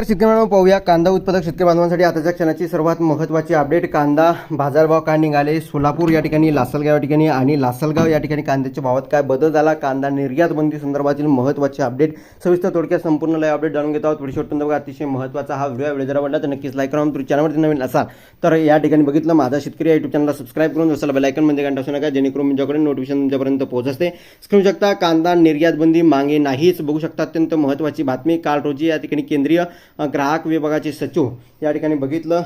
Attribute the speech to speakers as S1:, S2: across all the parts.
S1: शेतकऱ्यांना पाहूया. कांदा उत्पादक शेतकरी बांधवांसाठी आताच्या क्षणाची सर्वात महत्त्वाची अपडेट कांदा बाजारभाव काय निघाले? सोलापूर या ठिकाणी लासलगाव या ठिकाणी आणि लासलगाव या ठिकाणी कांद्याच्या भावात काय बदल झाला? कांदा निर्यात बंदी संदर्भातील महत्त्वाचे अपडेट सविस्तर थोडक्यात संपूर्ण लाईव्ह अपडेट जाणून घेत आहोत. व्हिडिओ बघा. अतिशय महत्त्वाचा हा व्हिडिओ व्हिडिओ जर आवडला तर नक्कीच लाईक करा. तुम्ही चॅनलवरती नवीन असाल तर या ठिकाणी बघितलं. माझा शेतकरी युट्यूब चॅनलला सबस्क्राईब करून जसं बेलायकन म्हणजे घंटा असू नका जेणेकरून तुमच्याकडे नोटिफिकेशन तुमच्यापर्यंत पोहोचते स्क्रीन शकता कांदा निर्यात बंदी मागे नाहीच बघू शकता. अत्यंत महत्त्वाची बातमी. काल रोजी या ठिकाणी केंद्रीय ग्राहक विभागाचे सचिव या ठिकाणी बघितलं.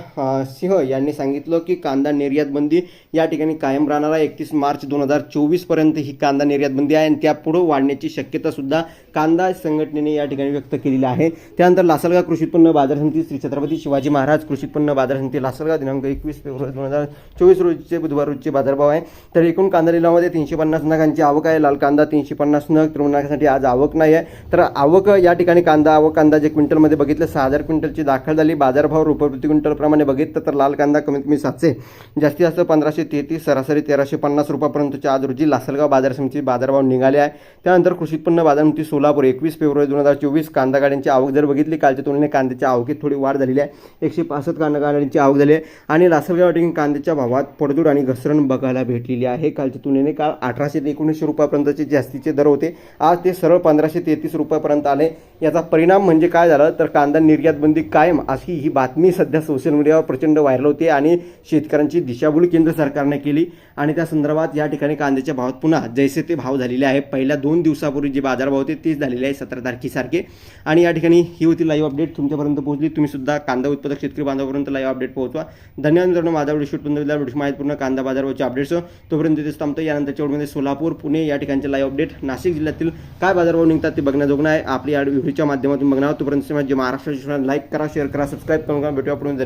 S1: सिंह यांनी सांगितलं की कांदा निर्यात बंदी या ठिकाणी कायम राहणार आहे. एकतीस मार्च दोन हजार चोवीसपर्यंत ही कांदा निर्यात बंदी आहे आणि त्यापुढं वाढण्याची शक्यतासुद्धा कांदा संघटनेने या ठिकाणी व्यक्त केलेली आहे. त्यानंतर लासलगाव कृषी उत्पन्न बाजार समिती श्री छत्रपती शिवाजी महाराज कृषी उत्पन्न बाजार समिती लासलगाव दिनांक एकवीस फेब्रुवारी दोन हजार चोवीस रोजीचे बुधवार रोजचे बाजारभाव आहे. तर एकूण कांदा लिलावामध्ये तीनशे पन्नास नगांची आवक आहे. लाल कांदा तीनशे पन्नास नग तृणनागासाठी आज आवक नाही आहे. तर आवक या ठिकाणी कांदा आवक कांदा जे क्विंटलमध्ये बघितलं सहा हजार क्विंटलची दाखल झाली. बाजारभाव रुपये प्रति क्विंटलप्रमाणे बघितलं तर लाल कांदा कमीत कमी सातशे जास्तीत जास्त पंधराशे तेहतीस सरासरी तेराशे पन्नास रुपयापर्यंतच्या आज रोजी लासलगाव बाजार समितीचे बाजारभाव निघाले आहे. त्यानंतर कृषी उत्पन्न बाजार समिती सोलापूर एकवीस फेब्रुवारी दोन हजार चोवीस कांदा गाड्यांची आवक जर बघितली कालच्या तुलनेने कांद्याच्या आवकीत थोडी वाढ झालेली आहे. एकशे पासष्ट कांदा गाड्यांची आवक झाली आहे. आणि लासलगाव या ठिकाणी कांद्याच्या भावात पडदूड आणि घसरण बघायला भेटलेली आहे. कालच्या तुलनेने काल अठराशे ते एकोणीसशे रुपयापर्यंतचे जास्तीचे दर होते. आज ते सरळ पंधराशे तेहतीस रुपयापर्यंत आले. याचा परिणाम म्हणजे काय झालं? तर कांदा निर्यात बंदी कायम अशी ही बातमी सध्या सोशल मीडियावर प्रचंड व्हायरल होते आणि शेतकऱ्यांची दिशाभूल केंद्र सरकारने केली. आणि त्या संदर्भात या ठिकाणी कांद्याच्या भावात पुन्हा जैसे ते भाव झालेले आहे पहिल्या दोन दिवसापूर्वी जे बाजारभाव होते तेच झालेले आहे सतरा तारखेसारखे. आणि या ठिकाणी ही होती लाईव्ह अपडेट तुमच्यापर्यंत पोहोचली. तुम्ही सुद्धा कांदा उत्पादक शेतकरी बांधवापर्यंत लाईव्ह अपडेट पोहोचवा. धन्यवाद मित्रांनो. माझा व्हिडिओ शूट बंद व्हिडिओ माहितीपूर्ण कांदा बाजारभावचे अपडेट्स तोपर्यंत तिथे थांबतो यानंतरच्या व्हिडिओमध्ये सोलापूर पुणे या ठिकाणचे लाईव्ह अपडेट नाशिक जिल्ह्यातील काय बाजारभाव निघतात ते बघण्याजोगणं आहे आपली या व्हिडिओच्या माध्यमातून बघणार तोपर्यंत जे महाराष्ट्र लाईक करा शेअर करा सबस्क्राईब करून भेटूया आपण